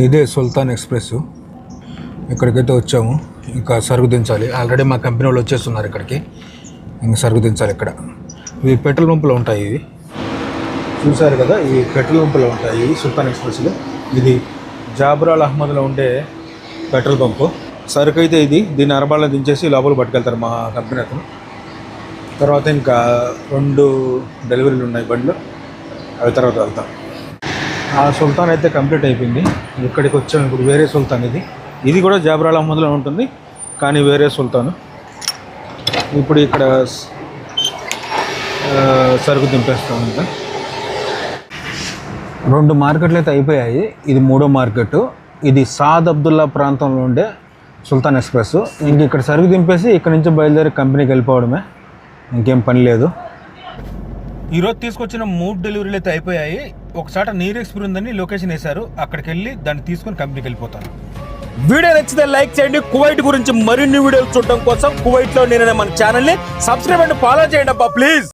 ఇదే సుల్తాన్ ఎక్స్ప్రెస్. ఇక్కడికైతే వచ్చాము. ఇంకా సరుకు దించాలి. ఆల్రెడీ మా కంపెనీ వాళ్ళు వచ్చేస్తున్నారు ఇక్కడికి. ఇంకా సరుకు దించాలి ఇక్కడ. ఇవి పెట్రోల్ పంపులు ఉంటాయి ఇవి. చూసారు కదా ఈ పెట్రోల్ పంపులు ఉంటాయి సుల్తాన్ ఎక్స్ప్రెస్లో. ఇది జాబరాల్ అహ్మద్లో ఉండే పెట్రోల్ పంపు. సరుకు అయితే ఇది. దీన్ని అరబాల్లో దించేసి లోపల పట్టుకెళ్తారు మా కంపెనీ అతను. తర్వాత ఇంకా రెండు డెలివరీలు ఉన్నాయి బండ్లు. అవి తర్వాత వెళ్తాం. ఆ సుల్తాన్ అయితే కంప్లీట్ అయిపోయింది. ఇక్కడికి వచ్చాం ఇప్పుడు వేరే సుల్తాన్ ఇది. ఇది కూడా జాబరాల్ అహ్మద్లో ఉంటుంది కానీ వేరే సుల్తాన్. ఇప్పుడు ఇక్కడ సరుకు దింపేస్తాం ఇంకా రెండు మార్కెట్లు అయితే అయిపోయాయి. ఇది మూడో మార్కెట్ ఇది సాద్ అబ్దుల్లా ప్రాంతంలో ఉండే సుల్తాన్ ఎక్స్ప్రెస్ ఇంక ఇక్కడ సరుకు దింపేసి ఇక్కడ నుంచి బయలుదేరి కంపెనీకి వెళ్ళిపోవడమే. ఇంకేం పని లేదు. ఈరోజు తీసుకొచ్చిన మూడు డెలివరీలు అయితే అయిపోయాయి. ఒకసారి నీర్ ఎక్స్పీరియన్స్ ఉందని లొకేషన్ వేశారు. అక్కడికి వెళ్ళి దాన్ని తీసుకొని కంపెనీకి వెళ్ళిపోతాను వీడియో నచ్చితే లైక్ చేయండి. కువైట్ గురించి మరిన్ని వీడియోలు చూడడం కోసం కువైట్లో నేను మన ఛానల్ని సబ్స్క్రైబ్ అండ్ ఫాలో చేయండి అబ్బా ప్లీజ్.